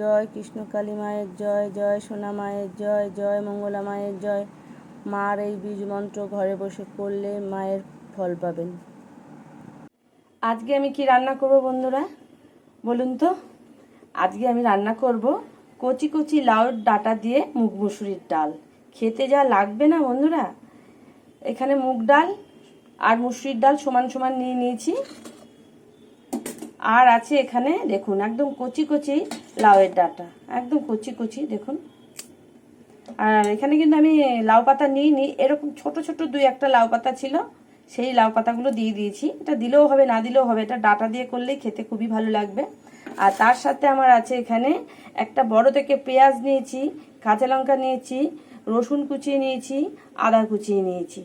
জয় কৃষ্ণকালী মায়ের জয় জয় সোনা মায়ের জয় জয় মঙ্গলা মায়ের জয়। মার এই বীজ মন্ত্র ঘরে বসে করলে মায়ের ফল পাবেন। আজকে আমি কি রান্না করব বন্ধুরা? বলুন তো। আজকে আমি রান্না করব কচি কচি লাউর ডাটা দিয়ে মুগ মুসুরির ডাল। খেতে যা লাগবে না বন্ধুরা? এখানে মুগ ডাল আর মুসুরির ডাল সমান সমান নিয়ে নিয়েছি। আর আছে এখানে, দেখুন, একদম কচি কচি লাউয়ের ডাটা, একদম কচি কচি, দেখুন। আর এখানে কিন্তু আমি লাউ পাতা নিইনি, এরকম ছোট ছোট দুই একটা লাউ পাতা ছিল, সেই লাউ পাতাগুলো দিয়ে দিয়েছি। এটা দিলেও হবে, না দিলেও হবে, এটা ডাটা দিয়ে করলেই খেতে খুবই ভালো লাগবে। আর তার সাথে আমার আছে এখানে একটা বড় থেকে পেঁয়াজ নিয়েছি, কাঁচা লঙ্কা নিয়েছি, রসুন কুচিয়ে নিয়েছি, আদা কুচিয়ে নিয়েছি।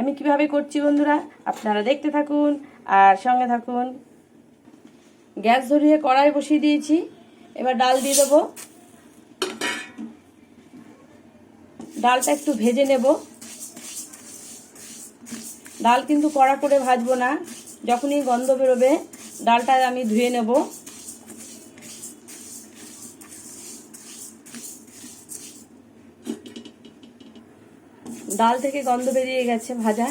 আমি কীভাবে করছি বন্ধুরা, আপনারা দেখতে থাকুন। আর সঙ্গে থাকুন। গ্যাস ধরিয়ে কড়াই বসিয়ে দিয়েছি। এবার ডাল দিয়ে দেবো। ডালটা একটু ভেজে নেব। ডাল কিন্তু কড়া করে ভাজবো না। যখনই গন্ধ বেরোবে, ডালটা আমি ধুয়ে নেব। ডাল থেকে গন্ধ বেরিয়ে গেছে ভাজা।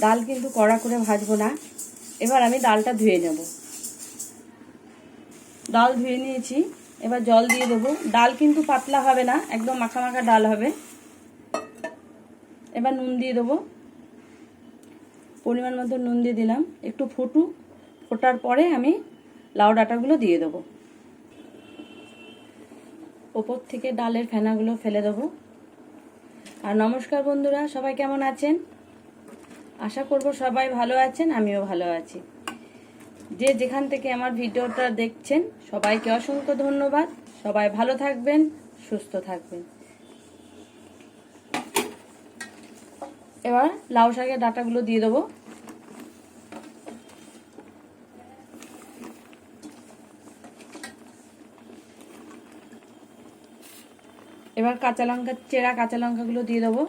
ডাল কিন্তু কড়া করে ভাজবো না। এবার আমি ডালটা ধুয়ে নেব। ডাল ধুয়ে নিয়েছি, এবার জল দিয়ে দেবো। ডাল কিন্তু পাতলা হবে না, একদম মাখা মাখা ডাল হবে। এবার নুন দিয়ে দেবো। পরিমাণ মতো নুন দিয়ে দিলাম। একটু ফুটু, ফোটার পরে আমি লাউ ডাঁটাগুলো দিয়ে দেবো। ওপর থেকে ডালের ফেনাগুলো ফেলে দেবো। আর নমস্কার বন্ধুরা, সবাই কেমন আছেন? আশা করব সবাই ভালো আছেন, আমিও ভালো আছি। যে যেখান থেকে আমার ভিডিওটা দেখছেন, সবাইকে অসংখ্য ধন্যবাদ। সবাই ভালো থাকবেন, সুস্থ থাকবেন। এবার লাউ শাকের ডাটাগুলো দিয়ে দেবো। এবার কাঁচা লঙ্কা চেরা কাঁচা লঙ্কাগুলো দিয়ে দেবো।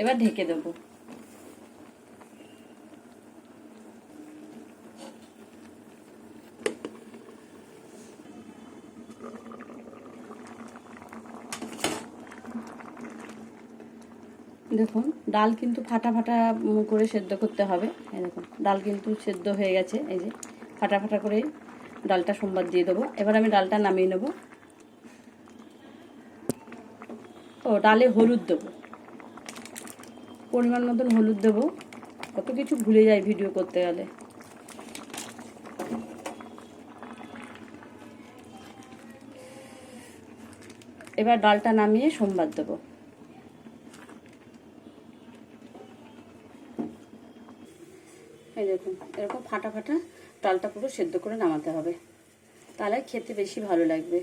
এবার ঢেকে দেবো। দেখুন, ডাল কিন্তু ফাটা ফাটা করে সেদ্ধ করতে হবে। এই দেখুন, ডাল কিন্তু সেদ্ধ হয়ে গেছে। এই যে, ফাটা ফাটা করে ডালটা সোমবার দিয়ে দেবো। এবার আমি ডালটা নামিয়ে নেব। ও, ডালে হলুদ দেবো। পরিমাণ মতন হলুদ দেবো। কত কিছু ভুলে যাই ভিডিও করতে গেলে। এবার ডালটা নামিয়ে সোমবার দেবো। এই দেখুন, এরকম ফাটা ফাটা ডালটা পুরো সেদ্ধ করে নামাতে হবে। তাহলে খেতে বেশি ভালো লাগবে।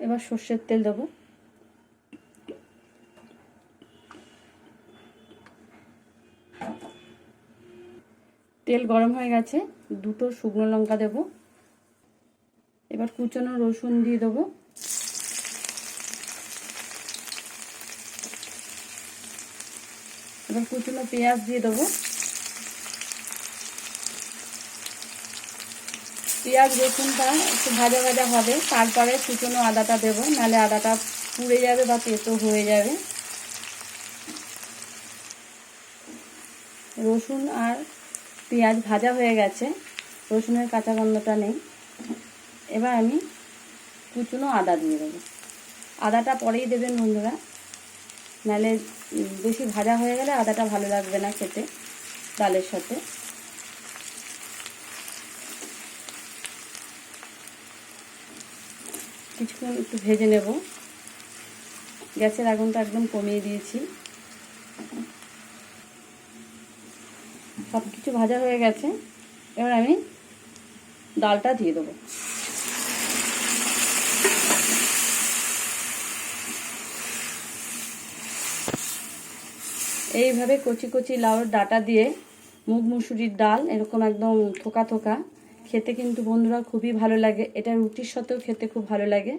এবার সর্ষের তেল দেবো। তেল গরম হয়ে গেছে, দুটো শুকনো লঙ্কা দেব। এবার কুচনো রসুন দিয়ে দেবো। এবার কুচনো পেঁয়াজ দিয়ে দেবো। পেঁয়াজ, রসুনটা একটু ভাজা ভাজা হবে, তারপরে কুচনো আদাটা দেবো, নাহলে আদাটা পুড়ে যাবে বা তেতো হয়ে যাবে। রসুন আর পেঁয়াজ ভাজা হয়ে গেছে, রসুনের কাঁচা গন্ধটা নেই। এবার আমি কুচনো আদা দিয়ে দেবো। আদাটা পরেই দেবেন বন্ধুরা। নাহলে বেশি ভাজা হয়ে গেলে আদাটা ভালো লাগবে না খেতে, ডালের সাথে। কিছুক্ষণ একটু ভেজে নেব। গ্যাসের আগুনটা একদম কমিয়ে দিয়েছি। সব কিছু ভাজা হয়ে গেছে, এবার আমি ডালটা দিয়ে দেবো। এইভাবে কচি কচি লাউর ডাটা দিয়ে মুগ মুসুরির ডাল এরকম একদম থোকা থোকা, খেতে কিন্তু বন্ধুরা খুবই ভালো লাগে। এটা রুটির সাথেও খেতে খুব ভালো লাগে।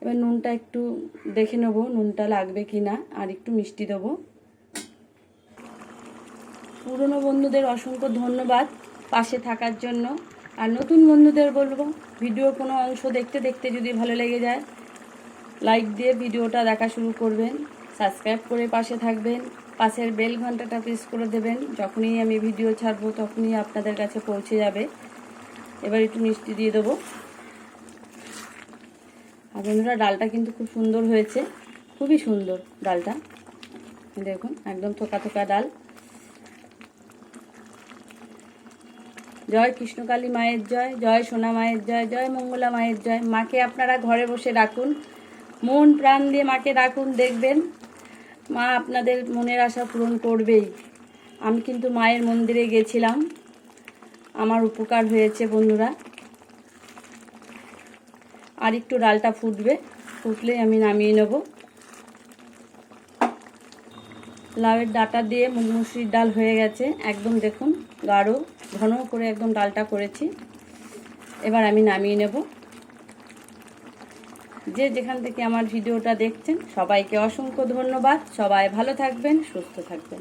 এবার নুনটা একটু দেখে নেব নুনটা লাগবে কি না আর একটু মিষ্টি দেবো। পুরনো বন্ধুদের অসংখ্য ধন্যবাদ পাশে থাকার জন্য। আর নতুন বন্ধুদের বলব ভিডিও কোনো অংশ দেখতে দেখতে যদি ভালো লেগে যায়, লাইক দিয়ে ভিডিওটা দেখা শুরু করবেন, সাবস্ক্রাইব করে পাশে থাকবেন, পাশের বেল ঘন্টাটা প্রেস করে দেবেন, যখনই আমি ভিডিও ছাড়বো তখনই আপনাদের কাছে পৌঁছে যাবে। এবার একটু মিষ্টি দিয়ে দেবো। আর বন্ধুরা, ডালটা কিন্তু খুব সুন্দর হয়েছে। খুবই সুন্দর ডালটা। দেখুন, একদম থোকা থোকা ডাল। জয় কৃষ্ণকালী মায়ের জয় জয় সোনা মায়ের জয় জয় মঙ্গলা মায়ের জয়। মাকে আপনারা ঘরে বসে ডাকুন। মন প্রাণ দিয়ে মাকে ডাকুন, দেখবেন মা আপনাদের মনের আশা পূরণ করবেই। আমি কিন্তু মায়ের মন্দিরে গেছিলাম। আমার উপকার হয়েছে বন্ধুরা। আর একটু ডালটা ফুটবে, ফুটলেই আমি নামিয়ে নেব। লাউয়ের ডাটা দিয়ে মুগ মুসুরির ডাল হয়ে গেছে। একদম দেখুন, গাঢ়। ঘন করে একদম ডালটা করেছি। এবার আমি নামিয়ে নেব। যে যেখান থেকে আমার ভিডিওটা দেখছেন, সবাইকে অসংখ্য ধন্যবাদ। সবাই ভালো থাকবেন, সুস্থ থাকবেন।